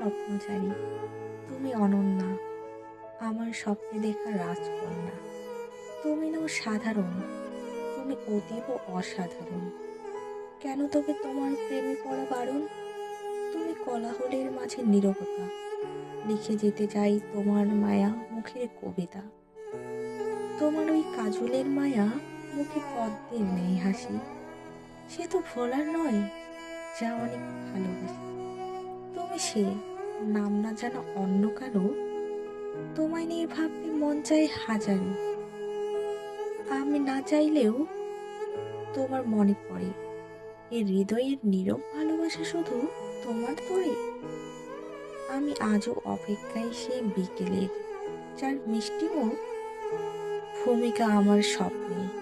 স্বপ্নচারী। তুমি অনন্যা, আমার স্বপ্নে দেখা রাজকন্যা। তুমি নও সাধারণ, তুমি অতীব অসাধারণ। কেন তবে তোমার প্রেমে পড়া বারণ? তুমি কলাহলের মাঝে নিরবতা, লিখে যেতে চাই তোমার মায়া মুখের কবিতা। তোমার ওই কাজলের মায়া মুখে পদ্মের নেই হাসি। সে তো ভোলার নয়, যা অনেক ভালোবাসি। তুমি সে নাম না জানা অন্য কারও, তোমায় নিয়ে ভাবতে মন চায় হাজারো। আমি না চাইলেও তোমার মনে পড়ে। এই হৃদয়ের নীরব ভালোবাসা শুধু তোমার তোরে আমি আজও অপেক্ষায় সেই বিকেলের, যার মিষ্টি মুখ ভূমিকা আমার স্বপ্নে।